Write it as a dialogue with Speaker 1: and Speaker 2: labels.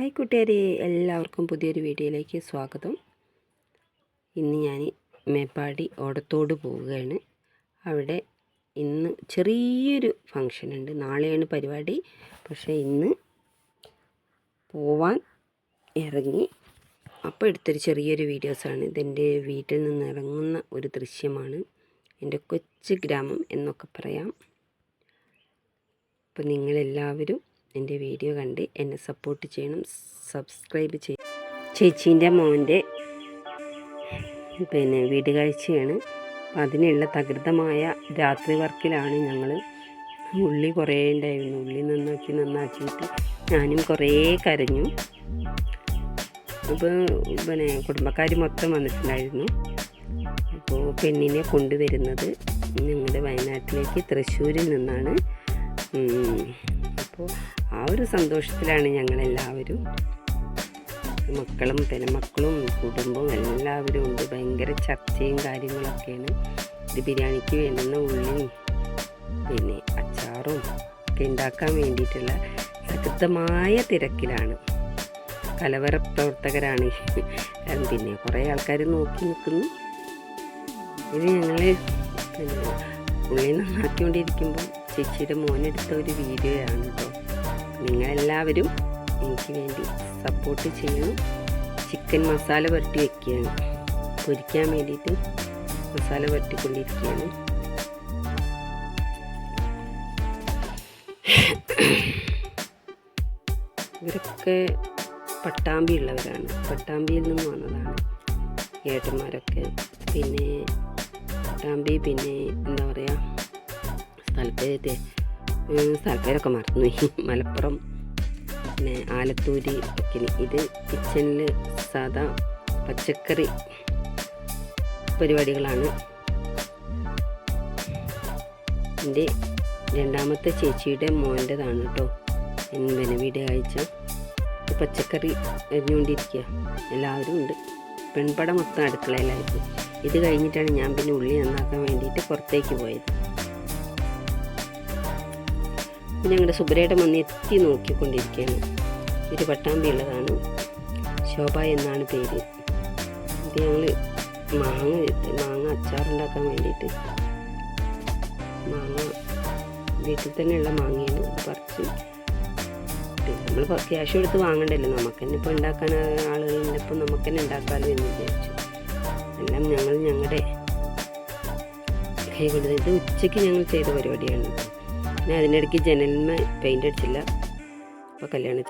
Speaker 1: Hi കൂട്ടുകാരെ എല്ലാവർക്കും പുതിയൊരു വീഡിയോയിലേക്ക് സ്വാഗതം. ഇന്ന് ഞാൻ മേപ്പാടി ഓടത്തോട് പോവുകയാണ്. അവിടെ ഇന്ന് ചെറിയൊരു ഫങ്ഷൻ ഉണ്ട്. നാളെയാണ് പരിപാടി. പക്ഷേ ഇന്ന് പോവാൻ ഇറങ്ങി. അപ്പോൾ എടുത്തൊരു ചെറിയൊരു വീഡിയോസാണ് ഇതെന്റെ വീട്ടിൽ നിന്ന് ഇറങ്ങുന്ന ഒരു ദൃശ്യമാണ്. എന്റെ കൊച്ചു ഗ്രാമം എന്നൊക്കെ പറയാം. അപ്പോൾ നിങ്ങളെല്ലാവരും എന്റെ വീഡിയോ കണ്ട് എന്നെ സപ്പോർട്ട് ചെയ്യണം സബ്സ്ക്രൈബ് ചെയ്യണം. ചേച്ചീന്റെ മോന്റെ പിന്നെ വീട് കാഴ്ചയാണ് അപ്പം അതിനുള്ള തകൃതമായ രാത്രി വർക്കിലാണ് ഞങ്ങൾ ഉള്ളി കുറേ ഉണ്ടായിരുന്നു. ഉള്ളി നന്നാക്കി നന്നാക്കിയിട്ട് ഞാനും കുറേ കരഞ്ഞു. അപ്പോൾ പിന്നെ കുടുംബക്കാർ മൊത്തം വന്നിട്ടുണ്ടായിരുന്നു. അപ്പോൾ പെണ്ണിനെ കൊണ്ടുവരുന്നത് ഞങ്ങളുടെ വയനാട്ടിലേക്ക് തൃശ്ശൂരിൽ നിന്നാണ്. അപ്പോൾ ആ ഒരു സന്തോഷത്തിലാണ് ഞങ്ങളെല്ലാവരും. മക്കളും പെരമക്കളും കുടുംബവും എല്ലാവരും ഉണ്ട്. ഭയങ്കര ചർച്ചയും കാര്യങ്ങളൊക്കെയാണ്. ഇത് ബിരിയാണിക്ക് വേണ്ടുന്ന ഉള്ളിയും പിന്നെ അച്ചാറും ഒക്കെ ഉണ്ടാക്കാൻ വേണ്ടിയിട്ടുള്ള സകൃതമായ തിരക്കിലാണ്. കലവറ പ്രവർത്തകരാണ്. പിന്നെ കുറേ ആൾക്കാർ നോക്കി നിൽക്കുന്നു. ഇത് ഞങ്ങൾ പിന്നെ ഉള്ളി നന്നാക്കിക്കൊണ്ടിരിക്കുമ്പോൾ ചേച്ചിയുടെ മോനെടുത്ത ഒരു വീഡിയോയാണ് കേട്ടോ നിങ്ങളെല്ലാവരും എനിക്ക് വേണ്ടി സപ്പോർട്ട് ചെയ്യണം. ചിക്കൻ മസാല പുരട്ടി വെക്കുകയാണ്. പൊരിക്കാൻ വേണ്ടിയിട്ട് മസാല പുരട്ടിക്കൊണ്ടിരിക്കുകയാണ് ഇവരൊക്കെ പട്ടാമ്പി ഉള്ളവരാണ് പട്ടാമ്പിയിൽ നിന്ന് വന്നതാണ് ഏട്ടന്മാരൊക്കെ. പിന്നെ പട്ടാമ്പി പിന്നെ എന്താ പറയുക സ്ഥലപ്പേര് സ്ഥലപ്പേരൊക്കെ മറന്നുപോയി മലപ്പുറം പിന്നെ ആലത്തൂര് ഒക്കെ ഇത് കിച്ചണിൽ സാധാ പച്ചക്കറി പരിപാടികളാണ്. എന്റെ രണ്ടാമത്തെ ചേച്ചിയുടെ മോന്റെതാണ് കേട്ടോ പിന്നെ വീട് കാഴ്ച പച്ചക്കറി എറിഞ്ഞുകൊണ്ടിരിക്കുക എല്ലാവരും ഉണ്ട്. പെൺപട മൊത്തം അടുക്കളയിലായിരുന്നു ഇത് കഴിഞ്ഞിട്ടാണ് ഞാൻ പിന്നെ ഉള്ളി നന്നാക്കാൻ വേണ്ടിയിട്ട് പുറത്തേക്ക് പോയത്. ഞങ്ങളുടെ സുബ്രയുടെ വന്ന് എത്തി നോക്കിക്കൊണ്ടിരിക്കുകയാണ്. ഒരു പട്ടാമ്പി ഉള്ളതാണ് ശോഭ എന്നാണ് പേര്. ഇത് ഞങ്ങൾ മാങ്ങ മാങ്ങ അച്ചാറുണ്ടാക്കാൻ വേണ്ടിയിട്ട് മാങ്ങ വീട്ടിൽ തന്നെയുള്ള മാങ്ങയാണ് കുറച്ച് നമ്മൾ ക്യാഷ് കൊടുത്ത് വാങ്ങണ്ടല്ലോ. നമുക്ക് തന്നെ ഇപ്പോൾ ഉണ്ടാക്കാൻ ആളുകളുണ്ടപ്പോൾ നമുക്ക് തന്നെ ഉണ്ടാക്കാമല്ലോ എന്ന് വിചാരിച്ചു. എല്ലാം ഞങ്ങൾ ഞങ്ങളുടെ കൈ ഇത് ഉച്ചയ്ക്ക് ഞങ്ങൾ ചെയ്ത പരിപാടിയാണ്. പിന്നെ അതിനിടയ്ക്ക് ജനലിന് പെയിന്റ് അടിച്ചില്ല. അപ്പോൾ കല്യാണ